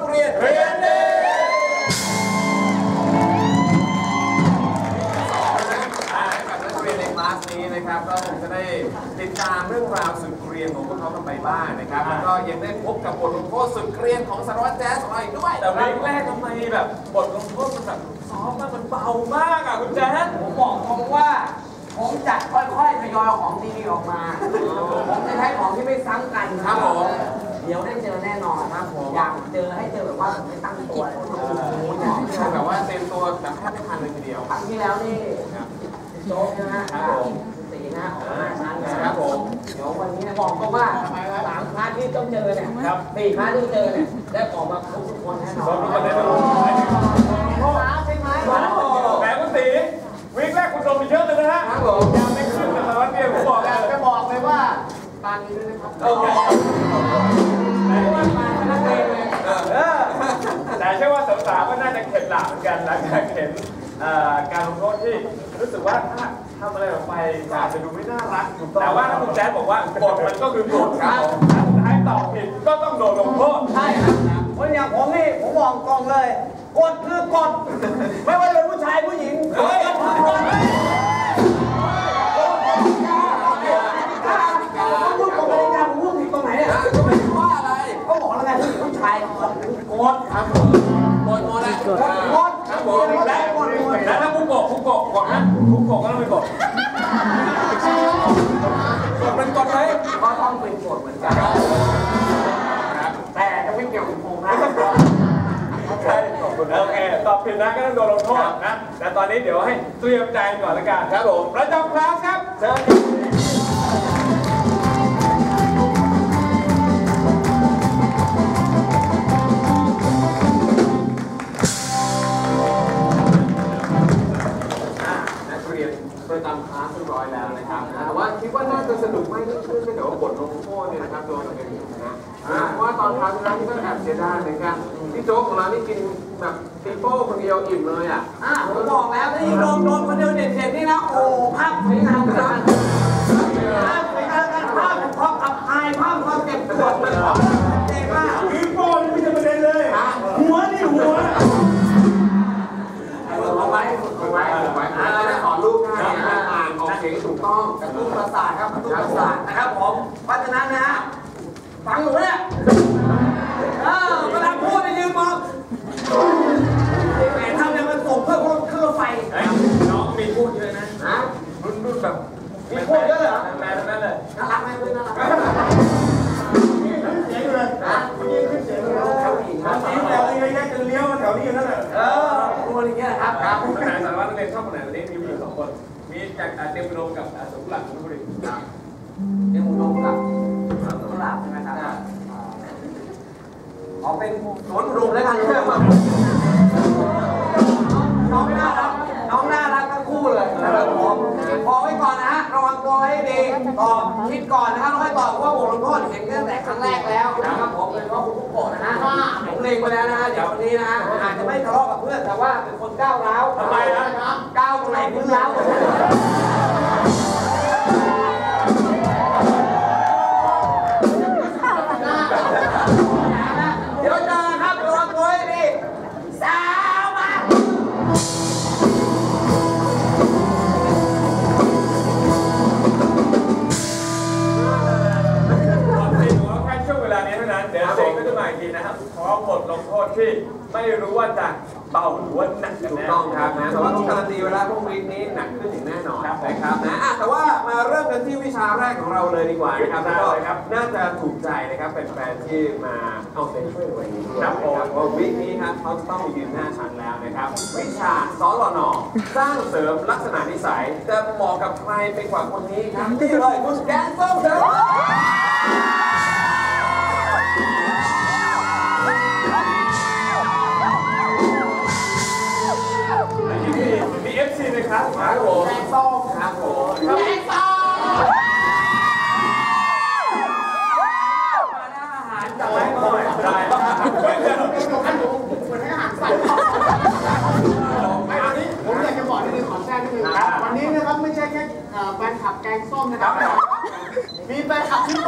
กเรียนเรียนดีนะครับก็คงจะได้ติดตามเรื่องราวสุดเกรียนของพวกเขากันไปบ้างนะครับแล้วก็ยังได้พบกับบทลงโทษสุดเกรียนของสารวัตรแจ๊สของเราอีกด้วยแต่ครั้งแรกทำไมแบบบทลงโทษมันแบบซ้อฟมากมันเบามากอะคุณแจ๊สผมบอกตรงว่าผมจะค่อยๆทยอยของดีๆออกมา ผมจะใช้ของที่ไม่ซ้ำกันครับผม ดี๋ยวได้เจอแน่นอนครับผมอยากเจอให้เจอแบบว่าผมไม่ตั้งตัวเลยโอ้โหนี่แบบว่าเตรียมตัวแบบแทบไม่ทันเลยทีเดียวครั้งที่แล้วนี่ครับโจ๊กนะฮะครับผม สีนะออกมาชั้นนะครับผม เดี๋ยววันนี้บอกก็ว่าสามคลาสที่ต้องเจอเนี่ยครับสี่คลาสที่เจอเนี่ยได้ออกมาครบทุกคนแน่นอนครบทุกคนแหลาเหมือนกันหลังจากเห็นการลงโทษที่รู้สึกว่าถ้าทำอะไรออกไปอาจจะดูไม่น่ารักแต่ว่าถ้าคุณแจ๊ดบอกว่าบทมันก็คือบทครับถ้าสุดท้ตอบผิดก็ต้องโดนลงโทษใช่ครับคนอย่างผมนี่ผมบอกกองเลยกฎคือกฎไม่ว่าจะเป็นผู้ชายผู้หญิงกฎคือกฎผมพูดกฎกติกาผมพูดผิดตรงไหนเนี่ยก็ไม่ว่าอะไรก็บอกแล้วไงผู้หญิงผู้ชายกฎคือกฎครับ ผมหมดหมดแล้วกฎกฎครับผมและกฎกฎแล้วถ้าบุกโกะบุกโกะบอกนะบุกโกะก็ต้องเป็นบทกดเป็นกดเลยก็ต้องเป็นกฎเหมือนกันแต่จะไม่เกี่ยวกับผมนะใช่โอเคตอบผิดนะก็ต้องโดนลงโทษนะแต่ตอนนี้เดี๋ยวให้เตรียมใจก่อนละกันครับผมประจำคลาสครับเชิญ ประจำคลาสเรียบร้อยแล้วนะครับแต่ว่าคิดว่าน่าจะสนุกมากยิ่ขึ้นถ้าเกิดว่าบทลงโทษเนี่ยนะครับโดนเป็นผู้ชนะอะเพราะว่าตอนคราวที่แล้วนี่ก็แอบเสียดายเหมือนกันพี่โจ๊กของเรานี่กินแบบปีโป้คนเดียวอิ่มเลยอะอะผมบอกแล้วถ้ายิงโดนโดนคนเดียวเด็ดๆนี่นะโอ้ภาพสวยงามกันภาพสวยงามกันภาพพร้อมกับอายภาพความเจ็บปวดมันเจ๋ง มีพูดเยอะเหรอแมนๆทั้งนั้นเลยน่ารักไหมเพื่อนน่ารักไหมเสียงเลยฮะยิงขึ้นเสียงเลยแถวอีกครับเสียงแถวนี้แค่จะเลี้ยวมาแถวนี้อยู่นั่นแหละเออพูดอย่างเงี้ยครับครับคนไหนสารวัตรเรียนชอบคนไหนวันนี้มีผู้หญิงสองคน มีจากเตรียมอุดมกับสมหลักสุนทรบุรีเดี๋ยวผมกับสวนกุหลาบใช่ไหมครับขอเป็นสวนอุดมแล้วกันน้ อบคิดก่อนนะครับแล้วค่อยตอบเพราะว่าบทลงโทษเห็นตั้งแต่ครั้งแรกแล้วนะครับผมเลยว่าคุณผู้โกะนะฮะผมเลงไปแล้วนะฮะเดี๋ยววันนี้นะฮะอาจจะไม่ทะเลาะกับเพื่อนแต่ว่าเป็นคนก้าวร้าวทำไมนะก้าวตรงไหนพื้นร้าว ลงโทษที่ไม่รู้ว่าจะเบาหรือว่าหนักกันถูกแน่ ต้องครับนะแต่ว่าต้องการันตีไว้แล้วพวกวีคนี้หนักขึ้นอย่างแน่นอนนะครับนะอะแต่ว่ามาเริ่มกันที่วิชาแรกของเราเลยดีกว่านะครับแล้วก็น่าจะถูกใจนะครับเป็นแฟนๆที่มาเอาใจช่วยในวันนี้ด้วยนะครับเพราะวีคนี้ครับเขาจะต้องมายืนหน้าชั้นแล้วนะครับ วิชาสอนหล่อนอสร้างเสริมลักษณะนิสัยจะเหมาะกับใครไปกว่าคนนี้ครับนี่เลยคุณแกนส้มเสริมมี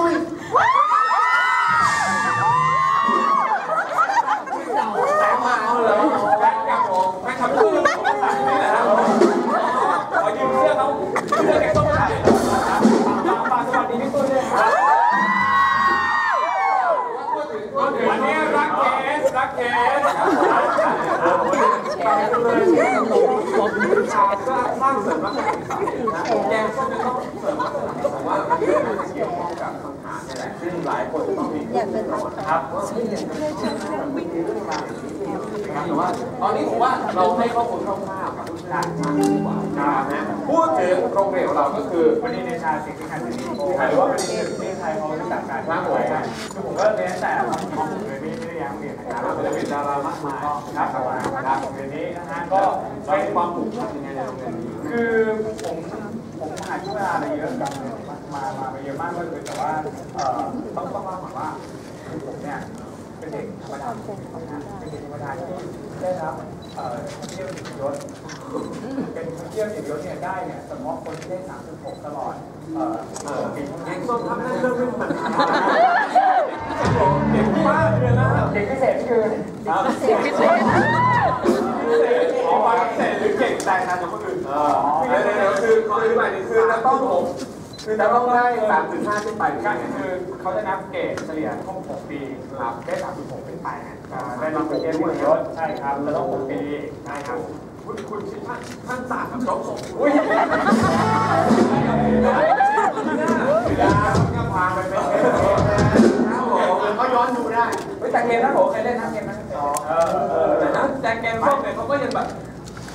ตุ้ยแต่มาเอาเหรอมแบงตู้นี่แหละครับอยืมเสื้อเขาเสื้อแกต้องใส่ฝากสวัสดีพี่ตุ้ด้วยวันนี้รักเคสรักเคสแกเลยสร้างเสริมรักแกก็จะต้องเสริมรักแต่ว่าเรื่องมันเกี่ยวข้องกับ คำถามนี่แหละซึ่งหลายคนจะต้องมีอยากเป็นครับว่าเฮ้ยเนี่ยมันมีเรื่องราวอย่างนี้นะครับแต่ว่าตอนนี้ผมว่าเราให้ข้อมูลคร่าวๆกับทุกท่านมากดีกว่านะพูดถึงโรงเรียนของเราก็คือวันนี้ในชาสิ่งที่คันจะมีหรือว่าเป็นที่ที่ไทยเขารู้จักกันครับผมคือผมก็เรียนแต่ตอนที่ผมเลยไม่ไม่ได้ย้ายโรงเรียนนะคครัรับบศิลปินดารามากมายครับประมาณครับโรงเรียนนี้นะฮะก็ใช้เป็นความผูกพันยังไงในโรงเรียนนี้คือผมผมหาช่วงเวลาอะไรเยอะกับ มามาไปเยอะมากก็คือแต่ว่าเออต้องต้องเล่าก่อนว่าคือผมเนี่ยเป็นเด็กธรรมดาเป็นเด็กธรรมดาที่ได้รับเอ่อเที่ยวติดยศเป็นเที่ยวติดยศเนี่ยได้เนี่ยเฉพาะคนที่ได้36ตลอดเออเออแกงส้มทำได้เรื่องไม่เหมือนเด็กมากเลยนะเด็กพิเศษคือเด็กพิเศษขอความพิเศษหรือเก่งแตกต่างจากคนอื่นเออเดี๋ยวเดี๋ยวคือขออธิบายนิดคือต้องผม คือจะต้องได้สามถึงห้าขึ้นไปก็คือเขาจะนับเกรดเฉลี่ยครบ6ปีครับได้36ขึ้นไปนะได้รับเกียรติยศใช่ครับจะต้อง6ปีใช่ครับคุณคุณชิท่านท่านศาสตร์กับจบส่งอุ้ยเวลาก็พาไปเป็นเกมครับผมเขาย้อนดูได้ไม่แต่เกมนะผมเคยเล่นนะเกมนะเออเออแต่นะแต่แกงส้มเนี่ยเขาก็ยังแบบ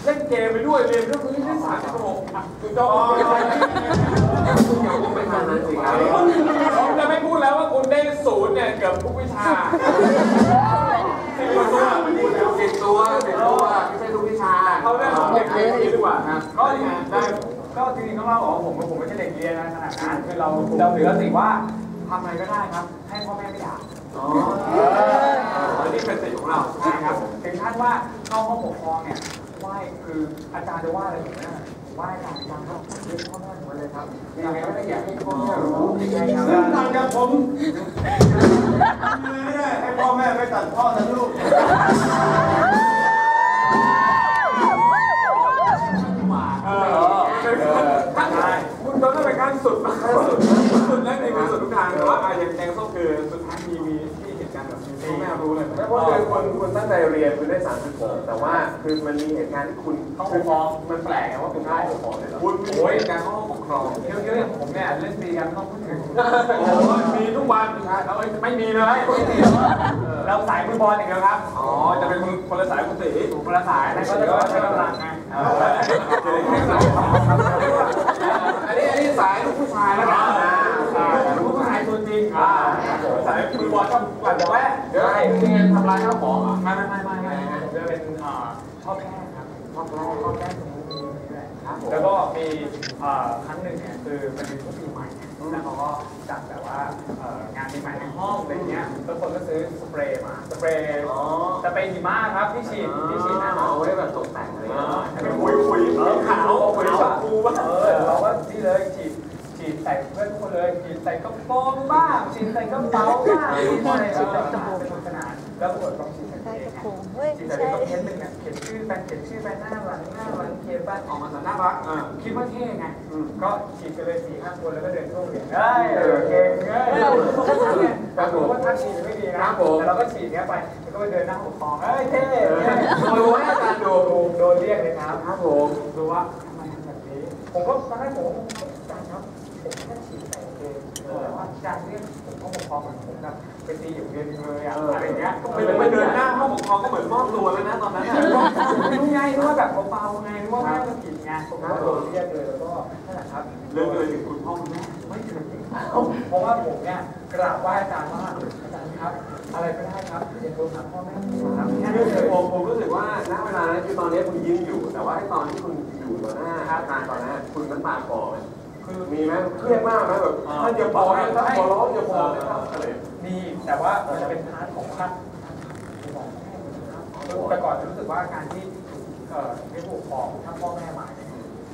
เล่นเกมไปด้วยเรียนเรื่องนี้ได้สามชั่วโมงคุณต้อง คุณอย่าพูดไปทางนั้นสิครับผมจะไม่พูดแล้วว่าคุณได้ศูนย์เนี่ยเกือบทุกวิชาสิบตัวสิบตัวสิบตัวไม่ใช่ทุกวิชาเขาเรื่องของเด็กเรียนดีกว่าครับก็จริงๆได้ก็จริงๆต้องเล่าบอกว่าผมผมไม่ใช่เด็กเรียนนะขนาดนั้นคือเราเราถือสิว่าทำอะไรก็ได้ครับ ให้พ่อแม่ไม่ด่าอ๋อนนี้เป็นสิทธิ์ของเราใช่ครับถึงขั้นว่าเข้าห้องปกครองเนี่ยไหว้คืออาจารย์จะว่าอะไรผมเนี่ยไหว้อาจารย์อาจารย์ก็เรียกพ่อแม่ ผมเลยครับยังไงก็ไม่อยากให้พ่อแม่รู้ยังไงครับซึ่งต่างจากผมไม่ได้ให้พ่อแม่ไปตัดพ่อตัดลูกเออท่านคุณต้องเป็นการสุดสุดสุดแรกในมือสุดทุกทางแต่ว่าอย่างแกงส้มคือ รณ์แบบนี้พ่อแม่รู้เลยไม่เพราะคือคุณคุณตั้งใจเรียนคุณได้สามสิบหกแต่ว่าคือมันมีเหตุการณ์ที่คุณต้องปกครองมันแปลกไงว่าคุณได้ปกครองเลยคุณมีเหตุการณ์เข้าห้องปกครองเยอะๆอย่างผมเนี่ยเล่นตีกันต้องพูดถึงโอ้มีทุกวันเราไม่มีเลยไม่มีเราสายมือบอลอย่างเดียวครับอ๋อจะเป็นคนละสายคุณตีถูกประสายนั่นก็จะใช้กำลังไงอันนี้อันนี้สายลูกผู้ชายแล้วนะลูกผู้ชายตัวจริงอ่าสายมือบอลก็กว่าจะแว แพ้ชอบแพ้สมมุติแล้วก็มีอ่าครั้งหนึ่งเนี่ยคือมันเป็นช่วงปีใหม่แล้วเขาก็จัดแบบว่างานปีใหม่ในห้องอะไรเงี้ยทุกคนก็ซื้อสเปรย์มาสเปรย์สเปรย์หิมะครับที่ฉีดที่ฉีดหน้าหนาวเอาไว้แบบตกแต่งอะไรเงี้ยเป็นคุยคุยเออขาวคุยชมพูบ้างเออเราก็นี่เลยฉีดฉีดใส่เพื่อนทุกคนเลยฉีดใส่กระโปรงบ้างฉีดใส่กระเป๋าบ้างฉีดใส่กระเป๋าเป็นขนาด แล้วปรากฏต้องฉีดใส่ใส่เอกระงโปรงเฮ้ยฉีดไม่ใส่ใช่ต้องเขียนหนึ่งอะเขียนชื่อไปเขียนชื่อไปหน้าหลังหน้าหลังเขียนไปออกมาแต่น่ารักอ่าคิดว่าเท่ไงก็ฉีดไปเลยสี่ห้าคนแล้วก็เดินทั่วโรงเรียนเฮ้ยเออเก่งเฮ้ยแต่ผมว่าทักฉีดไม่ดีนะแต่เราก็ฉีดเงี้ยไปแล้วก็ไปเดินหน้าปกครองเฮ้ยเท่เนี่ยดูให้อาจารย์ดูโดนโดนเรียกเลยครับครับผมดูว่าทำไมทำแบบนี้ผมก็ตอนแรกผมก็อาจารย์ครับผมแค่ฉีดใส่เองแต่ว่าอาจารย์เรียกผมก็ปกครองเหมือนผมแบบ ไปตีอยู่เรียนเลยอะอะไรเงี้ยก็ไม่ไม่ไปไม่เดิเดินนหหน้าน้าห้องปกครองก็เหมือนมอบตัวเลยนะตอนนั้นไม่รู้ไงนึกว่าแบบเบาๆไงนึกว่าแม่มันผิดไงผมก็โดนเรียกเลยแล้วก็นั่นแหละครับเรื่องเลยถึงคุณพ่อคุณแม่ไม่ถึงเพราะว่าผมเนี่ยกราบไหว้อาจารย์ว่าอาจารย์ครับ อะไรก็ได้ครับเรียนรู้ถามพ่อแม่ครับแค่คืนี้อเลยผมผมรู้สึกว่าณเวลานั้นคือตอนนี้คุณยิ้มอยู่ แต่ว่าตอนที่คุณอยู่ต่อหน้าอาจารย์ตอนนั้นคุณน้ำตาคลอไหมคือมีไหมเครียดมากไหมแบบท่านอย่าบอกนะท่านขอร้องอย่าบอกนะครับอะไร มีแต่ว่ามันจะเป็นพาร์ทของพาร์ทแต่ก่อนรู้สึกว่าการที่เอ่อให้ผู้ปกครองถ้าพ่อแม่มาเนี่ย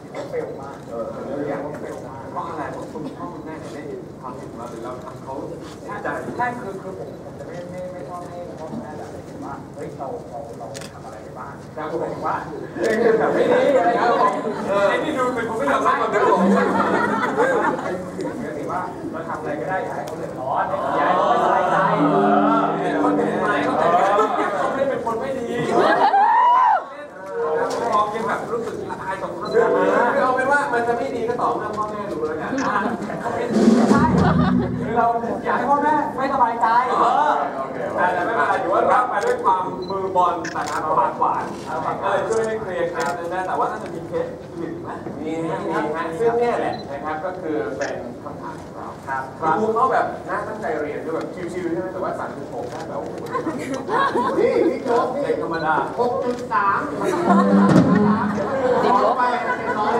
เขาเฟลมากเออเอเรื่อองอย่อาย่างงเขาเฟลมากเพราะอะไรเพราะคุณพ่อคุณแม่ได้เห็นความผิดของเราหรือเราทำเขาเสียใจใช่คือคือผมผมจะไม่ไม่ไม่ชอบให้พ่อแม่แบบเห็นว่าเฮ้ยเราเราเราทำอะไรไปบ้างแล้วผมบอกว่าเรื่องแบบไม่ดีอะไรอย่างเงี้ยเออไอ้นี่ดูเป็นคนไม่ยอมรับความเดือดร้อนเป็นว่าเราทำอะไรก็ได้อย่าให้เขาเดือดร้อนอย่าให้เขาไม่สบายใจ เป็นคนเป็นไม้เขาแต่เขาไม่ได้เป็นคนไม่ดีมองยังแบบรู้สึกละอายต่อความเดือดร้อนว่ามันจะไม่ดีก็ต่อเมื่อพ่อแม่รู้แล้วกันใช่คือเราอยากให้พ่อแม่ไม่สบายใจแต่ไม่เป็นไรถือว่ารับมาด้วยความมือบอลนะครับปากหวานก็เลยช่วยให้เคลียร์คสนึงได้แต่ว่าน่าจะมีเคสอื่นไหมมีฮะมีฮะซึ่งเนี่ยแหละนะครับก็คือเป็น คำถามของเราครับครูเขาแบบน่าตั้งใจเรียนด้วยแบบชิวๆใช่ไหมแต่ว่าสั่งคือผมได้แบบโอ้โหนี่พี่โจ๊กนี่เด็กธรรมดาหกจุดสามติดลบไปเป็นร้อย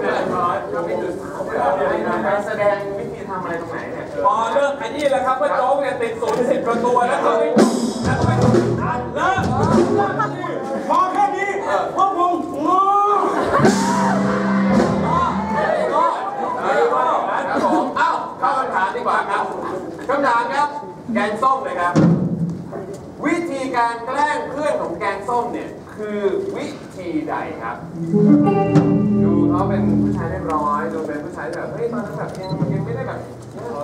เรียบร้อยก็ไม่ตื่นสายการแสดงวิธีทำอะไรตรงไหนเนี่ยพอเลิกขยี้แล้วครับว่าโจ๊กเนี่ยติดศูนย์สิบประตูแล้วก็ไม่แล้วก็ไม่อะเลิกพอแค่นี้พวกผมงอ แกงส้มนะครับ วิธีการแกล้งเพื่อนของแกงส้มเนี่ย คือวิธีใดครับ ดูเขาเป็นผู้ชายเรียบร้อยดูเป็นผู้ชายแบบเฮ้ยตอนนั้นแบบยังยังไม่ได้แบบ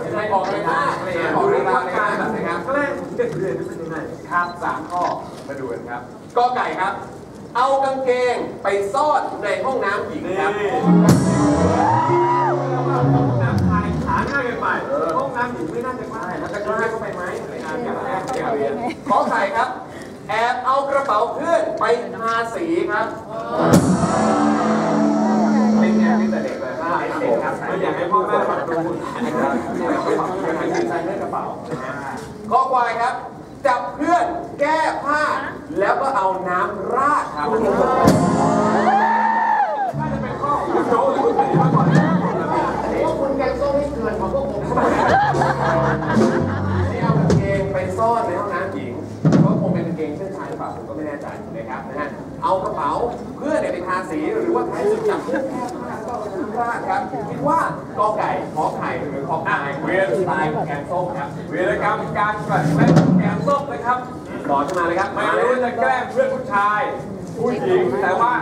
ยังไงออกเลยนะอะไรอย่างเงี้ยออกเรื่องราวในการแบบนะครับแกล้งเด็กเรียนนี่เป็นยังไงครับสามข้อมาดูกันครับกอไก่ครับ เอากางเกงไปซ่อนในห้องน้ำหญิงครับห้องน้ำชายขาหน้าใหม่ๆห้องน้ำหญิงไม่น่าจะง่ายแล้วจะกล้า เด็กเรียนขอไข่ครับ แอบเอากระเป๋าเพื่อนไปทาสีครับเป็นไงเป็นแต่เด็กเลยครับเด็กครับไม่อยากให้พ่อแม่มาดูบุญนะครับใส่ในกระเป๋าข้อควายครับ จับเพื่อนแก้ผ้า แล้วก็เอาน้ำราดครับน่าจะเป็นข้อของคุณโจ๊กหรือคุณตีมากกว่าพวกคุณแกงส้มนี่เกินกว่าพวกผม ซ่อนในห้องน้ำหญิงก็คงเป็นกางเกงเสื้อชายหรือเปล่าผมก็ไม่แน่ใจนะครับนะฮะเอากระเป๋าเพื่อนเนี่ยไปทาสีหรือว่าท้ายสุดจับเพื่อนแก้ผ้าก็เอาน้ำราดครับคิดว่ากอไก่ขอไข่หรือขอไข่เวียนสไตล์แกงส้มครับวีรกรรมการกลั่นแกล้งแกงส้มนะครับต่อขึ้นมาเลยครับไม่รู้จะแกล้งเพื่อนผู้ชายผู้หญิงแต่ว่า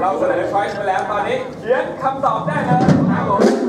เราเสนอช้อยส์ไปแล้วตอนนี้เขียนคำตอบได้เลยครับผม